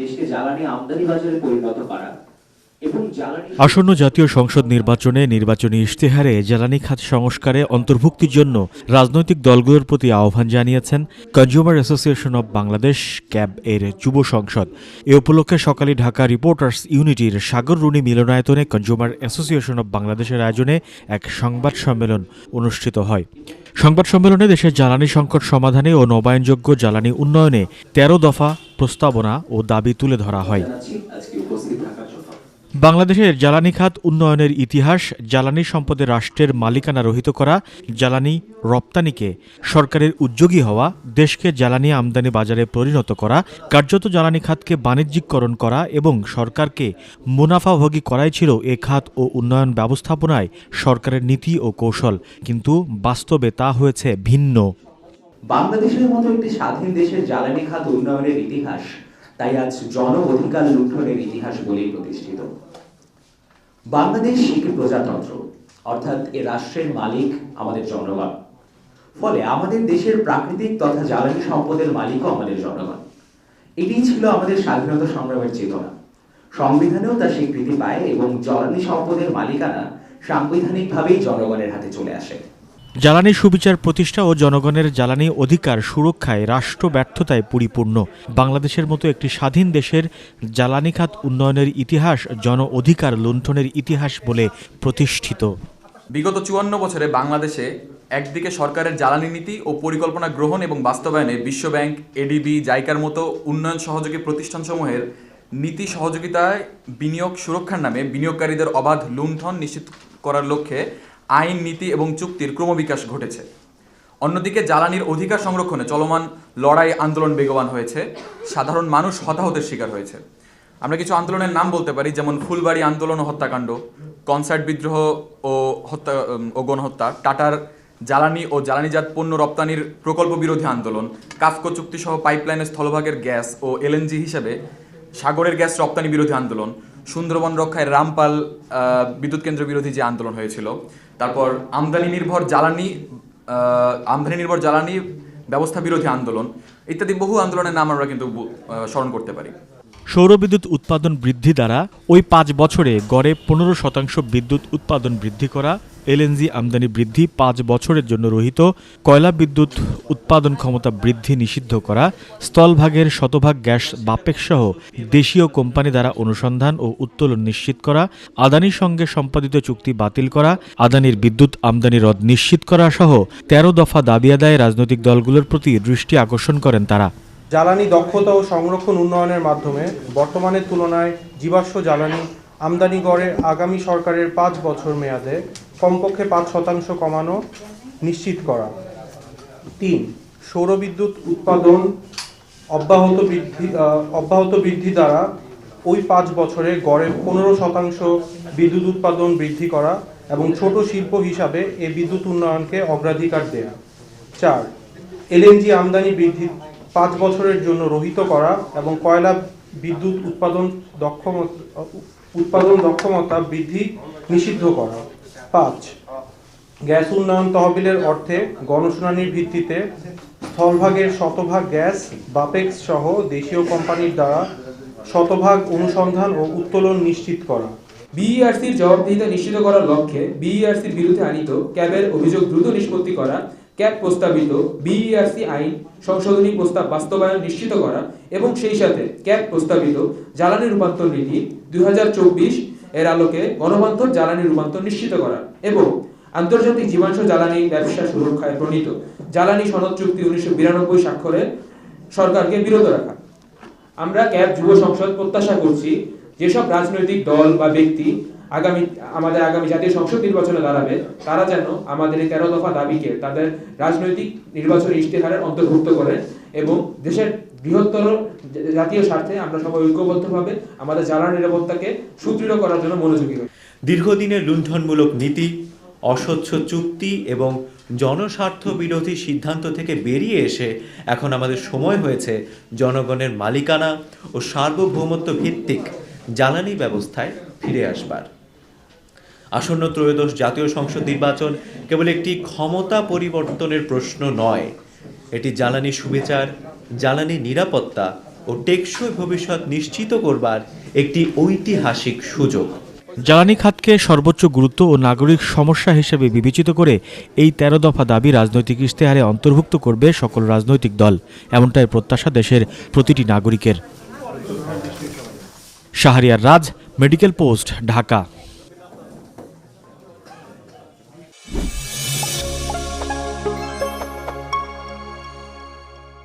দেশকে জ্বালানি আমদানি বাজারে পরিণত করা। আসন্ন জাতীয় সংসদ নির্বাচনে নির্বাচনী ইশতেহারে জ্বালানি খাত সংস্কারে অন্তর্ভুক্তির জন্য রাজনৈতিক দলগুলোর প্রতি আহ্বান জানিয়েছেন consumer association of Bangladesh CAB এর যুব সংসদ। এ উপলক্ষে সকালে ঢাকা রিপোর্টার্স ইউনিটির সাগর রুনি মিলনায়তনে কনজিউমার অ্যাসোসিয়েশন অব বাংলাদেশের আয়োজনে এক সংবাদ সম্মেলন অনুষ্ঠিত হয়। সংবাদ সম্মেলনে দেশের জ্বালানি সংকট সমাধানে ও নবায়নযোগ্য জ্বালানি উন্নয়নে তেরো দফা প্রস্তাবনা ও দাবি তুলে ধরা হয়। বাংলাদেশের জ্বালানি খাত উন্নয়নের ইতিহাস, জ্বালানি সম্পদের রাষ্ট্রের মালিকানা রহিত করা, জ্বালানি রপ্তানিকে সরকারের উদ্যোগী হওয়া, দেশকে জ্বালানি আমদানি বাজারে পরিণত করা, কার্যত জ্বালানি খাতকে বাণিজ্যিককরণ করা এবং সরকারকে মুনাফাভোগী করাই ছিল এ খাত ও উন্নয়ন ব্যবস্থাপনায় সরকারের নীতি ও কৌশল। কিন্তু বাস্তবে তা হয়েছে ভিন্ন। বাংলাদেশের মতো একটি স্বাধীন দেশের জ্বালানি খাত উন্নয়নের ইতিহাস তাই আজ জন অধিকার লুণ্ঠনের ইতিহাস বলেই প্রতিষ্ঠিত। বাংলাদেশ একটি প্রজাতন্ত্র, অর্থাৎ এ রাষ্ট্রের মালিক আমাদের জনগণ। ফলে আমাদের দেশের প্রাকৃতিক তথা জ্বালানি সম্পদের মালিকও আমাদের জনগণ। এটিই ছিল আমাদের স্বাধীনতা সংগ্রামের চেতনা। সংবিধানেও তা স্বীকৃতি পায় এবং জ্বালানি সম্পদের মালিকানা সাংবিধানিকভাবেই জনগণের হাতে চলে আসে। জ্বালানি সুবিচার প্রতিষ্ঠা ও জনগণের জ্বালানি অধিকার সুরক্ষায় রাষ্ট্র ব্যর্থতায় পরিপূর্ণ। বাংলাদেশের মতো একটি স্বাধীন দেশের জ্বালানি খাত উন্নয়নের ইতিহাস জন অধিকার লুণ্ঠনের ইতিহাস বলে প্রতিষ্ঠিত। বিগত চুয়ান্ন বছরে বাংলাদেশে একদিকে সরকারের জ্বালানি নীতি ও পরিকল্পনা গ্রহণ এবং বাস্তবায়নে বিশ্বব্যাংক এডিবি, জাইকার মতো উন্নয়ন সহযোগী প্রতিষ্ঠানসমূহের নীতি সহযোগিতায় বিনিয়োগ সুরক্ষার নামে বিনিয়োগকারীদের অবাধ লুণ্ঠন নিশ্চিত করার লক্ষ্যে আইন, নীতি এবং চুক্তির ক্রমবিকাশ ঘটেছে। অন্যদিকে জ্বালানির অধিকার সংরক্ষণে চলমান লড়াই আন্দোলন বেগবান হয়েছে। সাধারণ মানুষ হতাহতের শিকার হয়েছে। আমরা কিছু আন্দোলনের নাম বলতে পারি, যেমন ফুলবাড়ি আন্দোলন ও হত্যাকাণ্ড, কনসার্ট বিদ্রোহ ও হত্যা ও গণহত্যা, টাটার জ্বালানি ও জ্বালানিজাত পণ্য রপ্তানির প্রকল্প বিরোধী আন্দোলন, কাফকো চুক্তি সহ পাইপলাইনের স্থলভাগের গ্যাস ও এলএনজি হিসেবে সাগরের গ্যাস রপ্তানি বিরোধী আন্দোলন, সুন্দরবন রক্ষায় রামপাল বিদ্যুৎ কেন্দ্র বিরোধী যে আন্দোলন হয়েছিল তারপর আমদানি নির্ভর জ্বালানি আমদানি নির্ভর জ্বালানি ব্যবস্থা বিরোধী আন্দোলন, ইত্যাদি বহু আন্দোলনের নাম আমরা কিন্তু স্মরণ করতে পারি। সৌরবিদ্যুৎ উৎপাদন বৃদ্ধি দ্বারা ওই পাঁচ বছরে গড়ে পনেরো শতাংশ বিদ্যুৎ উৎপাদন বৃদ্ধি করা, এলএনজি আমদানি বৃদ্ধি পাঁচ বছরের জন্য রহিত, কয়লা বিদ্যুৎ উৎপাদন ক্ষমতা বৃদ্ধি নিষিদ্ধ করা, স্থলভাগের শতভাগ গ্যাস বাপেক সহ দেশীয় কোম্পানি দ্বারা অনুসন্ধান ও উত্তোলন নিশ্চিত করা, আদানির সঙ্গে সম্পাদিত চুক্তি বাতিল করা, আদানির বিদ্যুৎ আমদানি রদ নিশ্চিত করা সহ তেরো দফা দাবি আদায়ে রাজনৈতিক দলগুলোর প্রতি দৃষ্টি আকর্ষণ করেন তারা। জ্বালানি দক্ষতা ও সংরক্ষণ উন্নয়নের মাধ্যমে বর্তমানের তুলনায় জীবাশ্ম জ্বালানি আমদানি গড়ে আগামী সরকারের পাঁচ বছর মেয়াদে কমপক্ষে পাঁচ শতাংশ কমানো নিশ্চিত করা। তিন, সৌরবিদ্যুৎ উৎপাদন অব্যাহত বৃদ্ধি অব্যাহত বৃদ্ধি দ্বারা ওই পাঁচ বছরে গড়ে পনেরো শতাংশ বিদ্যুৎ উৎপাদন বৃদ্ধি করা এবং ছোট শিল্প হিসাবে এ বিদ্যুৎ উন্নয়নকে অগ্রাধিকার দেয়া। চার, এলএনজি আমদানি বৃদ্ধি পাঁচ বছরের জন্য রহিত করা এবং কয়লা বিদ্যুৎ উৎপাদন দক্ষমতা উৎপাদন দক্ষমতা বৃদ্ধি নিষিদ্ধ করা। পাঁচ, গ্যাস উন্নয়ন তহবিলের অর্থে গণশুনানির ভিত্তিতে স্থলভাগের শতভাগ গ্যাস বাপেক্স সহ দেশীয় কোম্পানির দ্বারা শতভাগ অনুসন্ধান ও উত্তোলন নিশ্চিত করা। বিইআরসির জবাবদিহিতা নিশ্চিত করার লক্ষ্যে বিইআরসির বিরুদ্ধে আনিত ক্যাবের অভিযোগ দ্রুত নিষ্পত্তি করা ক্যাব প্রস্তাবিত বিইআরসি আইন সংশোধনী প্রস্তাব বাস্তবায়ন নিশ্চিত করা এবং সেই সাথে ক্যাব প্রস্তাবিত জ্বালানি রূপান্তর নীতি দুই এর আলোকে গণবান্ধব জ্বালানি রূপান্তর নিশ্চিত করা এবং আন্তর্জাতিক জীবাশ্ম জ্বালানি ব্যবসা সুরক্ষায় প্রণীত জ্বালানি সনদ চুক্তি উনিশশো বিরানব্বই স্বাক্ষরে সরকারকে বিরত রাখা। আমরা ক্যাব যুব সংসদ প্রত্যাশা করছি যেসব রাজনৈতিক দল বা ব্যক্তি আগামী, আমাদের আগামী জাতীয় সংসদ নির্বাচনে দাঁড়াবে, তারা যেন আমাদের এই তেরো দফা দাবিকে তাদের রাজনৈতিক নির্বাচনী ইশতেহারের অন্তর্ভুক্ত করে এবং দেশের বৃহত্তর জাতীয় স্বার্থে আমরা সবাই ঐক্যবদ্ধভাবে আমাদের জ্বালানি নিরাপত্তাকে সুদৃঢ় করার জন্য মনোযোগী হই। দীর্ঘদিনের লুণ্ঠনমূলক নীতি, অস্বচ্ছ চুক্তি এবং জনস্বার্থ বিরোধী সিদ্ধান্ত থেকে বেরিয়ে এসে এখন আমাদের সময় হয়েছে জনগণের মালিকানা ও সার্বভৌমত্ব ভিত্তিক জ্বালানি ব্যবস্থায় ফিরে আসবার। আসন্ন ত্রয়োদশ জাতীয় সংসদ নির্বাচন কেবল একটি ক্ষমতা পরিবর্তনের প্রশ্ন নয়। এটি জ্বালানি সুবিচার, জ্বালানি নিরাপত্তা ও টেকসই ভবিষ্যৎ নিশ্চিত করবার একটি ঐতিহাসিক সুযোগ। জ্বালানি খাতকে সর্বোচ্চ গুরুত্ব ও নাগরিক সমস্যা হিসেবে বিবেচিত করে এই তেরো দফা দাবি রাজনৈতিক ইশতেহারে অন্তর্ভুক্ত করবে সকল রাজনৈতিক দল, এমনটাই প্রত্যাশা দেশের প্রতিটি নাগরিকের। Shahriar Raj, medical post, Dhaka.